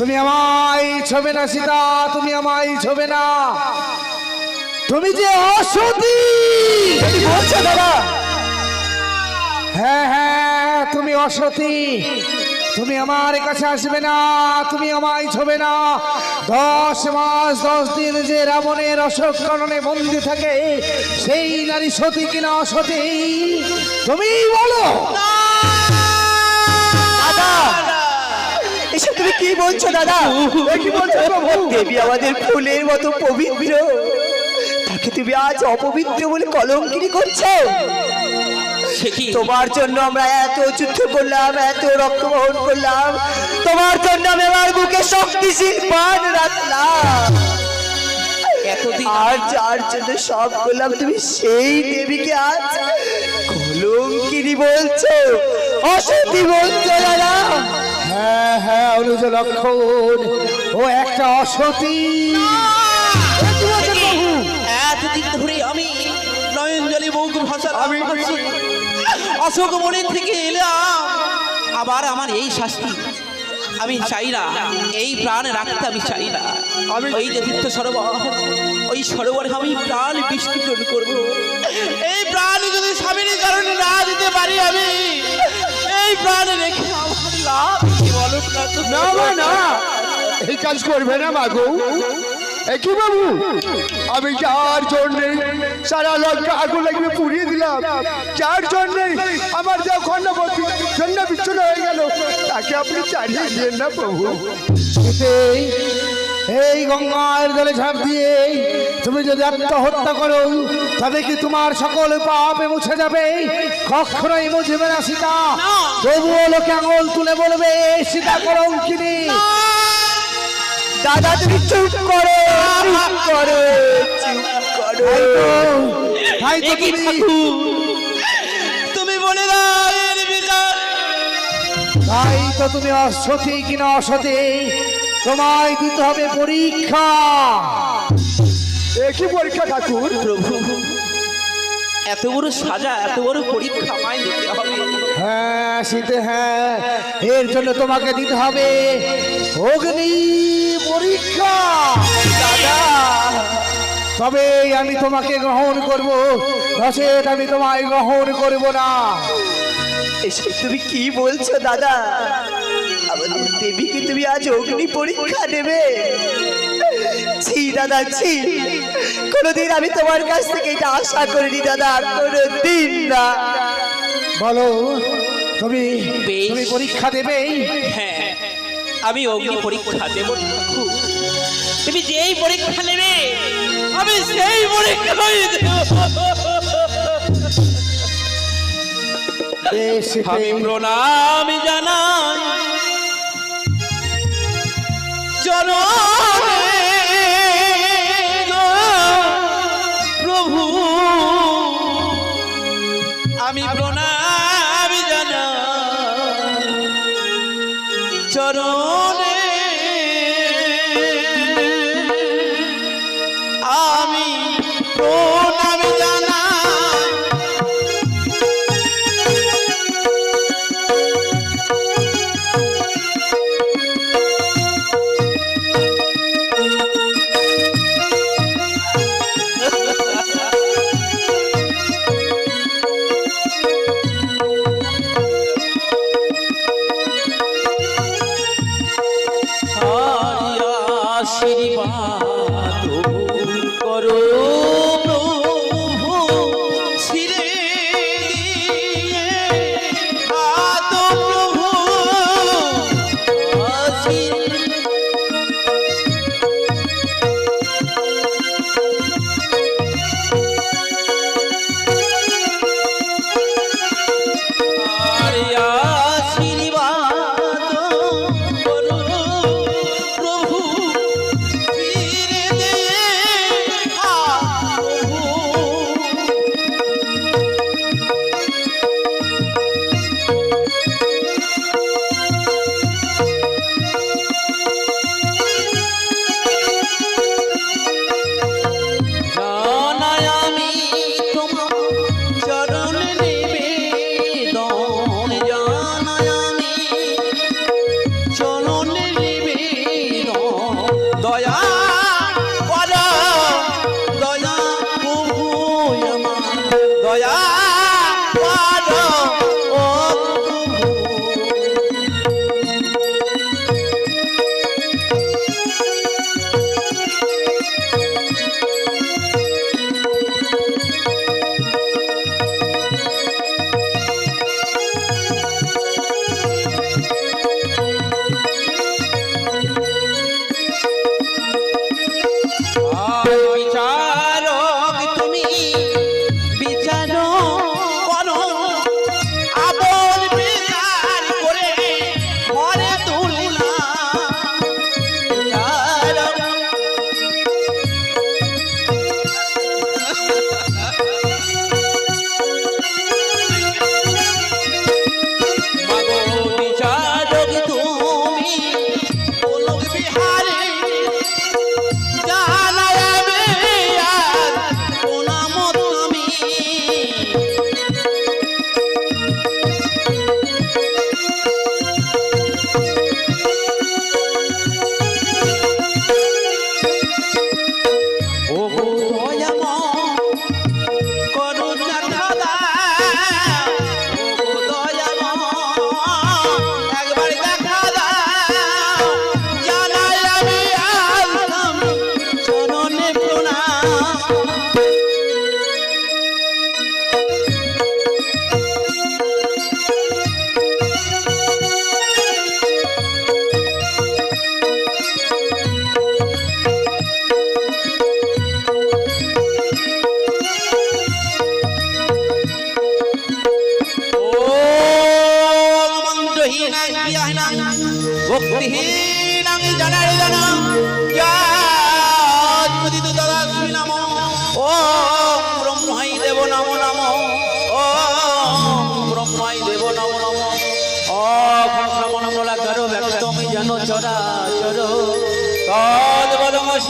তুমি আমায় ছবে না সীতা, তুমি আমায় ছবে না। তুমি যে অসতী বলছো দাদা। হ্যাঁ হ্যাঁ তুমি অসতী। তুমি আমার কাছে আসবে না, তুমি আমায় ছবে না। দশ মাস, দশ দিন যে রাবণের অশোক কারণে বন্দি থাকে, সেই নারী সতী কিনা অসতী? তুমি বলো। দাদা এসব তুমি কি বলছো দাদা? কি বলছো দেবী আমাদের ফুলের মতো পবিত্র। তাকে তুমি আজ অপবিত্র বলে কলঙ্কিনী করছ? সে কি? তোমার জন্য আমরা এত যুদ্ধ করলাম এত রক্ত বহন করলাম। তোমার জন্য আমি আমার বুকে শক্তিশীল পান রাখলাম। আর যার জন্য সব করলাম তুমি সেই দেবীকে আজ কলঙ্কিনী বলছো। অসতী বলছো দাদা। হ্যাঁ হ্যাঁ অনুজ লক্ষণ। ও একটা অসতী। এতদিন ধরে আমি নয়নজলি মৌক ভাষা আমি অশোক মনে থেকে এলাম। আবার আমার এই শাস্তি আমি চাই না। এই প্রাণ রাখতে আমি চাই না। আমি ওই যে তীর্থ সরোবর ওই সরোবরে আমি প্রাণ বিসর্জন করব। এই প্রাণ যদি স্বামীর কারণে না দিতে পারি আমি এই প্রাণ রেখে আমার লাভ না মা না। এই কাজ করবে না মাগো একই বাবু? আমি যার জন্যে সারা লঙ্কা আগুন লাগবে পুড়িয়ে দিলাম, যার জন্যে আমার যা খন্ডপতি খন্ড বিচ্ছন্ন হয়ে গেল, তাকে আপনি চালিয়ে দিলেন না প্রভু এই গঙ্গার জলে ঝাঁপ দিয়ে তুমি যদি আত্মহত্যা করো তবে কি তোমার সকল পাপে মুছে যাবে? কখনোই মুছবে না সীতা। তবুও লোকে আঙুল তুলে বলবে সীতা কলঙ্কিনী দাদা তুমি চুপ করো। চুপ করো চুপ করো। তাই তো তুমি তাই তো তুমি অসতী কিনা অসতী। তোমায় দিতে হবে পরীক্ষা। একই পরীক্ষা ঠাকুর। প্রভু এত বড় সাজা এত বড় পরীক্ষা আমায় দিতে হবে। হ্যাঁ শীতে হ্যাঁ এর জন্য তোমাকে দিতে হবে অগ্নি পরীক্ষা। দাদা। তবে আমি তোমাকে গ্রহণ করব নচেত আমি তোমায় গ্রহণ করব না। তুমি কি বলছো দাদা? আমাদের দেবীকে তুমি আজ অগ্নি পরীক্ষা নেবে ছি দাদা ছি। কোনোদিন আমি তোমার কাছ থেকে এটা আশা করিনি দাদা আর কোনোদিন না। বলো তুমি। তুমি পরীক্ষা দেবে? হ্যাঁ আমি অগ্নি পরীক্ষা দেব তুমি যেই পরীক্ষা নেবে আমি সেই পরীক্ষা দেব। আমি প্রণাম জানাই। Oh.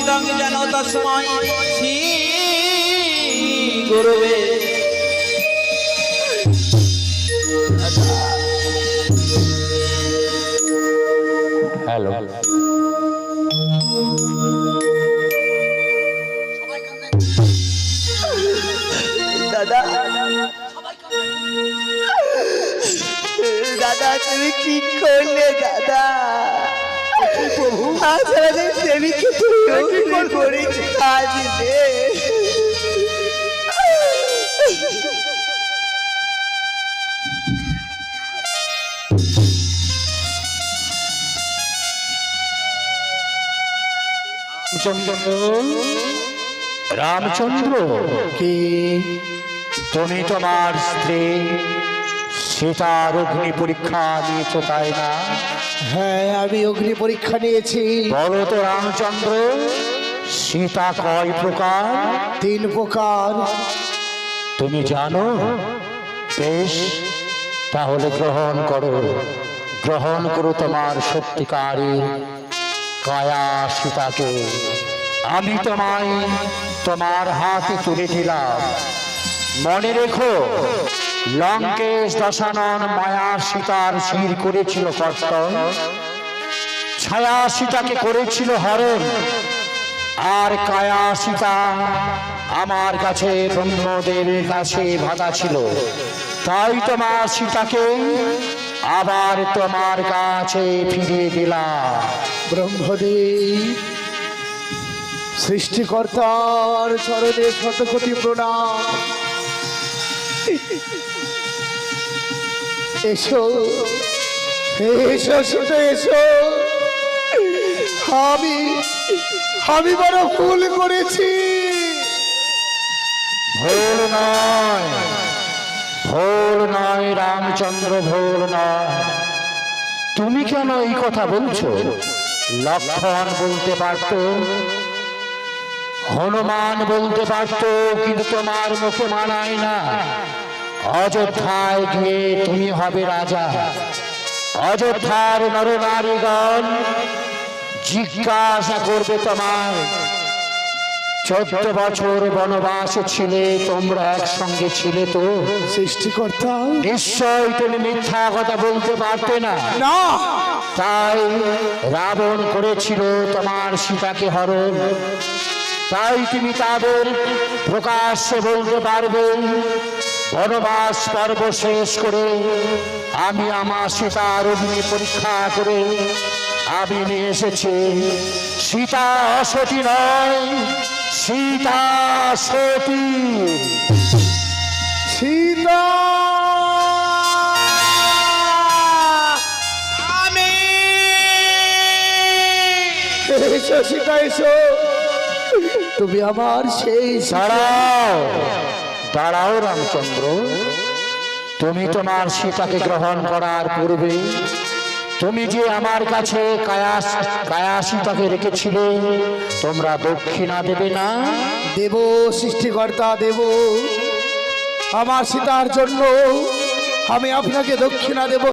শিরং যেন তস্মাই শ্রী গুরুবে হ্যালো। দাদা। দাদা তুমি কি করলে দাদা? আজ আমাদের দেবীকে তুমি অগ্নি পরীক্ষা দিলে রামচন্দ্র রামচন্দ্র। কি? তুমি তোমার স্ত্রী সীতার অগ্নি পরীক্ষা নিয়েছ তাই না? হ্যাঁ আমি অগ্নি পরীক্ষা নিয়েছি। বলো তো রামচন্দ্র সীতা কয় প্রকার? তিন প্রকার। তুমি জানো? বেশ তাহলে গ্রহণ করো। গ্রহণ করো তোমার সত্যিকারের কায়া সীতাকে। আমি তোমায় তোমার হাতে তুলে দিলাম। মনে রেখো লঙ্কেশ দশানন মায়া সীতার শির করেছিল কর্তন। ছায়া সীতাকে করেছিল হরণ। আর কায়া সীতা আমার কাছে ব্রহ্মদেবের কাছে ভাতা ছিল। তাই তোমার সীতাকে আবার তোমার কাছে ফিরিয়ে দিলাম। ব্রহ্মদেব, সৃষ্টিকর্তার চরণে শতকোটি প্রণাম। এসো এসো শুধু এসো। আমি আমি বড় ভুল করেছি। ভুল নয় ভুল নয়, রামচন্দ্র, ভুল নয়। তুমি কেন এই কথা বলছো? লক্ষণ বলতে পারতো, হনুমান বলতে পারত, কিন্তু তোমার মুখে মানায় না। অযোধ্যায় গিয়ে তুমি হবে রাজা। অযোধ্যার নরনারীগণ জিজ্ঞাসা করবে তোমার চোদ্দ বছর বনবাসে ছিলে তোমরা একসঙ্গে ছিলে তো? সৃষ্টিকর্তা। নিশ্চয় তুমি মিথ্যা কথা বলতে পারতে না? না। তাই রাবণ করেছিল তোমার সীতাকে হরণ। তাই তুমি তাদের প্রকাশ্যে বলতে পারবে বনবাস পর্ব শেষ করে আমি আমার সীতার অগ্নি পরীক্ষা করে আমি নিয়ে এসেছি। সীতা অসতী নয় সীতা সতী। সীতা। এসো সীতা এসো। তুমি আমার সেই দাঁড়াও। দাঁড়াও রামচন্দ্র, তুমি তোমার সীতাকে গ্রহণ করার পূর্বে তুমি যে আমার কাছে কায়াস কায়া সীতাকে রেখেছিলে, তোমরা দক্ষিণা দেবে না? দেব সৃষ্টিকর্তা, দেব। আমার সীতার জন্য আমি আপনাকে দক্ষিণা দেব।